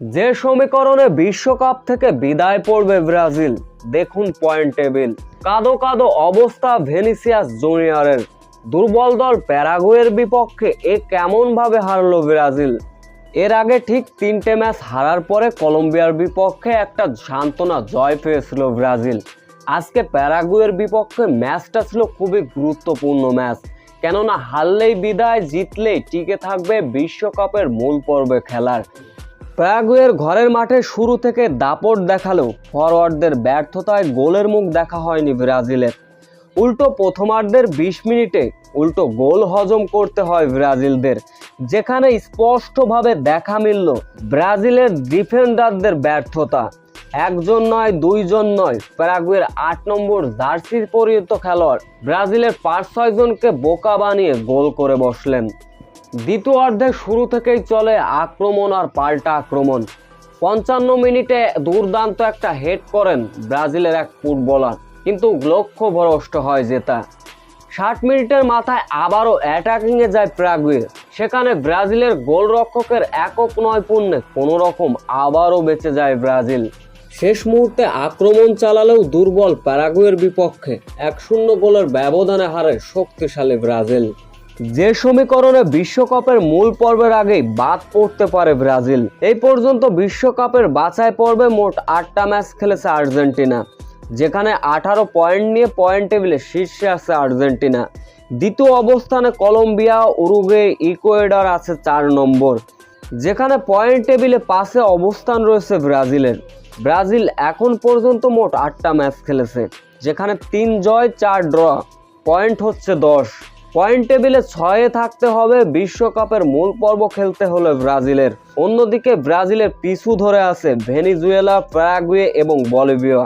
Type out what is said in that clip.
যে সমীকরণে বিশ্বকাপ থেকে বিদায় পড়বে ব্রাজিল, দেখুন পয়েন্ট টেবিল কাদো কাদো অবস্থা ভেনিসিয়াস জুনিয়রের। দুর্বল দল প্যারাগুয়ের বিপক্ষে এ কেমন ভাবে হারলো ব্রাজিল? এর আগে ঠিক তিনটে ম্যাচ হারার পরে কলম্বিয়ার বিপক্ষে একটা সান্ত্বনা জয় পেয়েছিল ব্রাজিল। আজকে প্যারাগুয়ের বিপক্ষে ম্যাচটা ছিল খুবই গুরুত্বপূর্ণ ম্যাচ। কেননা হারলেই বিদায়, জিতলেই টিকে থাকবে বিশ্বকাপের মূল পর্বে খেলার। প্যারাগুয়ের ঘরের মাঠে শুরু থেকে দাপট দেখালেও ফরওয়ার্ডদের ব্যর্থতায় গোলের মুখ দেখা হয়নি ব্রাজিলের। উল্টো প্রথমার্ধের বিশ মিনিটে উল্টো গোল হজম করতে হয় ব্রাজিলদের। যেখানে স্পষ্টভাবে দেখা মিলল ব্রাজিলের ডিফেন্ডারদের ব্যর্থতা। একজন নয়, দুইজন নয়, প্যারাগুয়ের আট নম্বর জার্সির পরিণত খেলোয়াড়। ব্রাজিলের পাঁচ ছয়জনকে বোকা বানিয়ে গোল করে বসলেন। দ্বিতীয় অর্ধে শুরু থেকেই চলে আক্রমণ আর পাল্টা আক্রমণ। পঞ্চান্ন মিনিটে দুর্দান্ত একটা হেড করেন ব্রাজিলের এক ফুটবলার, কিন্তু লক্ষ্য ভরষ্ট হয় জেতা। ষাট মিনিটের মাথায় আবারও অ্যাটাকিংয়ে যায় প্রাগুয়ে সেখানে ব্রাজিলের গোলরক্ষকের একক নয় পূর্ণে কোনো রকম আবারও বেঁচে যায় ব্রাজিল। শেষ মুহূর্তে আক্রমণ চালালেও দুর্বল প্যারাগুয়ের বিপক্ষে এক শূন্য গোলের ব্যবধানে হারে শক্তিশালী ব্রাজিল। যে সমীকরণে বিশ্বকাপের মূল পর্বের আগেই বাদ পড়তে পারে ব্রাজিল, এই পর্যন্ত বিশ্বকাপের বাছাই পর্বে মোট আটটা ম্যাচ খেলেছে আর্জেন্টিনা, যেখানে আঠারো পয়েন্ট নিয়ে পয়েন্ট টেবিলে শীর্ষে আছে আর্জেন্টিনা। দ্বিতীয় অবস্থানে কলম্বিয়া উরুগে ইকুয়েডর আছে চার নম্বর, যেখানে পয়েন্ট টেবিলে পাশে অবস্থান রয়েছে ব্রাজিলের। ব্রাজিল এখন পর্যন্ত মোট আটটা ম্যাচ খেলেছে, যেখানে তিন জয়, চার ড্র, পয়েন্ট হচ্ছে দশ। পয়েন্ট টেবিলে ছয়ে থাকতে হবে, বিশ্বকাপের মূল পর্ব খেলতে হলে ব্রাজিলের। অন্যদিকে ব্রাজিলের পিছু ধরে আছে ভেনিজুয়েলা, প্যারাগুয়ে এবং বলিভিয়া।